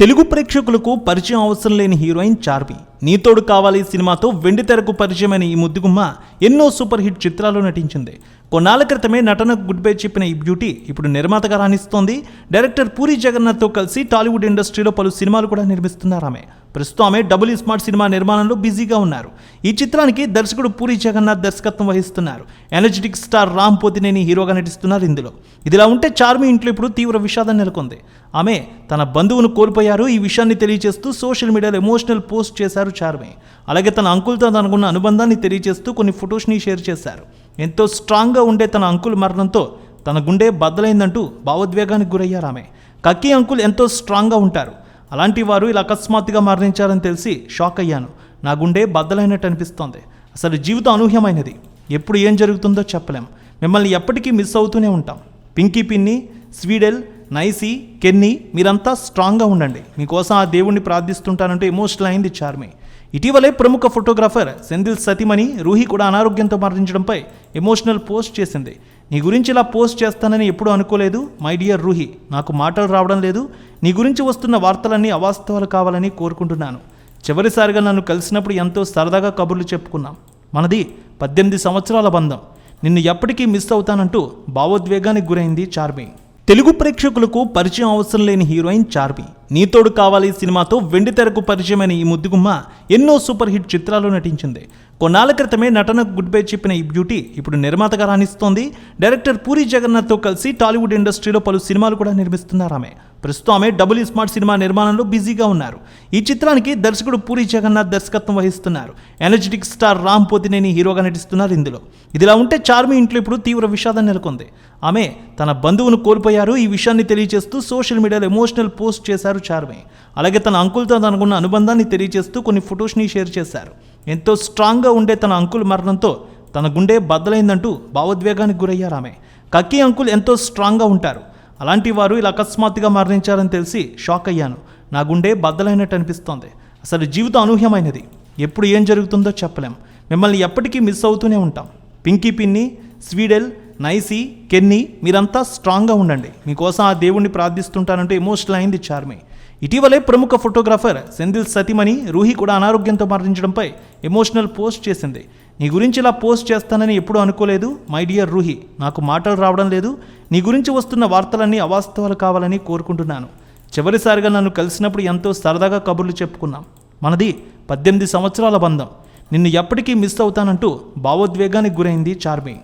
తెలుగు ప్రేక్షకులకు పరిచయం అవసరం లేని హీరోయిన్ చార్మి. నీతోడు కావాలి సినిమాతో వెండితెరకు పరిచయమైన ఈ ముద్దుగుమ్మ ఎన్నో సూపర్ హిట్ చిత్రాల్లో నటించింది. కొన్నాళ్ళ క్రితమే నటనకు గుడ్ బై చెప్పిన ఈ బ్యూటీ ఇప్పుడు నిర్మాతగా రాణిస్తోంది. డైరెక్టర్ పూరి జగన్నాథ్తో కలిసి టాలీవుడ్ ఇండస్ట్రీలో పలు సినిమాలు కూడా నిర్మిస్తున్నారు ఆమె. ప్రస్తుతం ఆమె డబుల్ స్మార్ట్ సినిమా నిర్మాణంలో బిజీగా ఉన్నారు. ఈ చిత్రానికి దర్శకుడు పూరి జగన్నాథ్ దర్శకత్వం వహిస్తున్నారు. ఎనర్జెటిక్ స్టార్ రామ్ పోతినేని హీరోగా నటిస్తున్నారు ఇందులో. ఇదిలా ఉంటే చార్మి ఇంట్లో ఇప్పుడు తీవ్ర విషాదం నెలకొంది. ఆమె తన బంధువును కోల్పోయారు. ఈ విషయాన్ని తెలియజేస్తూ సోషల్ మీడియాలో ఎమోషనల్ పోస్ట్ చేశారు చార్మి. అలాగే తన అంకుల్తో తనకున్న అనుబంధాన్ని తెలియజేస్తూ కొన్ని ఫొటోస్ని షేర్ చేశారు. ఎంతో స్ట్రాంగ్గా ఉండే తన అంకుల్ మరణంతో తన గుండె బద్దలైందంటూ భావోద్వేగానికి గురయ్యారు ఆమె. కక్కి అంకుల్ ఎంతో స్ట్రాంగ్గా ఉంటారు. అలాంటి వారు ఇలా అకస్మాత్తుగా మరణించారని తెలిసి షాక్ అయ్యాను. నా గుండె బద్దలైనట్టు అనిపిస్తోంది. అసలు జీవితం అనూహ్యమైనది. ఎప్పుడు ఏం జరుగుతుందో చెప్పలేం. మిమ్మల్ని ఎప్పటికీ మిస్ అవుతూనే ఉంటాం. పింకీ పిన్ని స్వీడెల్ నైసీ కెన్నీ మీరంతా స్ట్రాంగ్గా ఉండండి. మీకోసం ఆ దేవుణ్ణి ప్రార్థిస్తుంటానంటూ ఎమోషనల్ అయింది చార్మి. ఇటీవలే ప్రముఖ ఫోటోగ్రాఫర్ సెందిల్ సతీమణి రూహి కూడా అనారోగ్యంతో మరణించడంపై ఎమోషనల్ పోస్ట్ చేసింది. నీ గురించి ఇలా పోస్ట్ చేస్తానని ఎప్పుడూ అనుకోలేదు మై డియర్ రూహి. నాకు మాటలు రావడం లేదు. నీ గురించి వస్తున్న వార్తలన్నీ అవాస్తవాలు కావాలని కోరుకుంటున్నాను. చివరిసారిగా నన్ను కలిసినప్పుడు ఎంతో సరదాగా కబుర్లు చెప్పుకున్నాం. మనది పద్దెనిమిది సంవత్సరాల బంధం. నిన్ను ఎప్పటికీ మిస్ అవుతానంటూ భావోద్వేగానికి గురైంది చార్మి. తెలుగు ప్రేక్షకులకు పరిచయం అవసరం లేని హీరోయిన్ చార్మి. నీతోడు కావాలి సినిమాతో వెండితెరకు పరిచయమైన ఈ ముద్దుగుమ్మ ఎన్నో సూపర్ హిట్ చిత్రాల్లో నటించింది. కొన్నాళ్ళ క్రితమే నటనకు గుడ్ బై చెప్పిన ఈ బ్యూటీ ఇప్పుడు నిర్మాతగా రాణిస్తోంది. డైరెక్టర్ పూరి జగన్నాథ్తో కలిసి టాలీవుడ్ ఇండస్ట్రీలో పలు సినిమాలు కూడా నిర్మిస్తున్నారు ఆమె. ప్రస్తుతం ఆమె డబుల్ స్మార్ట్ సినిమా నిర్మాణంలో బిజీగా ఉన్నారు. ఈ చిత్రానికి దర్శకుడు పూరి జగన్నాథ్ దర్శకత్వం వహిస్తున్నారు. ఎనర్జెటిక్ స్టార్ రామ్ పోతినేని హీరోగా నటిస్తున్నారు ఇందులో. ఇదిలా ఉంటే చార్మి ఇంట్లో ఇప్పుడు తీవ్ర విషాదం నెలకొంది. ఆమె తన బంధువును కోల్పోయారు. ఈ విషయాన్ని తెలియజేస్తూ సోషల్ మీడియాలో ఎమోషనల్ పోస్ట్ చేశారు చార్మి. అలాగే తన అంకుల్తో తనకున్న అనుబంధాన్ని తెలియజేస్తూ కొన్ని ఫొటోస్ని షేర్ చేశారు. ఎంతో స్ట్రాంగ్గా ఉండే తన అంకుల్ మరణంతో తన గుండె బద్దలైందంటూ భావోద్వేగానికి గురయ్యారు ఆమె. కక్కి అంకుల్ ఎంతో స్ట్రాంగ్గా ఉంటారు. అలాంటి వారు ఇలా అకస్మాత్తుగా మరణించారని తెలిసి షాక్ అయ్యాను. నా గుండె బద్దలైనట్టు అనిపిస్తోంది. అసలు జీవితం అనూహ్యమైనది. ఎప్పుడు ఏం జరుగుతుందో చెప్పలేం. మిమ్మల్ని ఎప్పటికీ మిస్ అవుతూనే ఉంటాం. పింకీ పిన్ని స్వీడెల్ నైసీ కెన్నీ మీరంతా స్ట్రాంగ్గా ఉండండి. మీకోసం ఆ దేవుణ్ణి ప్రార్థిస్తుంటానంటూ ఎమోషనల్ అయింది చార్మి. ఇటీవలే ప్రముఖ ఫోటోగ్రాఫర్ సెందిల్ సతీమణి రూహి కూడా అనారోగ్యంతో మరణించడంపై ఎమోషనల్ పోస్ట్ చేసింది. నీ గురించి ఇలా పోస్ట్ చేస్తానని ఎప్పుడూ అనుకోలేదు. మై డియర్ రూహి నాకు మాటలు రావడం లేదు. నీ గురించి వస్తున్న వార్తలన్నీ అవాస్తవాలు కావాలని కోరుకుంటున్నాను. చివరిసారిగా నన్ను కలిసినప్పుడు ఎంతో సరదాగా కబుర్లు చెప్పుకున్నాం. మనది పద్దెనిమిది సంవత్సరాల బంధం. నిన్ను ఎప్పటికీ మిస్ అవుతానంటూ భావోద్వేగానికి గురైంది చార్మి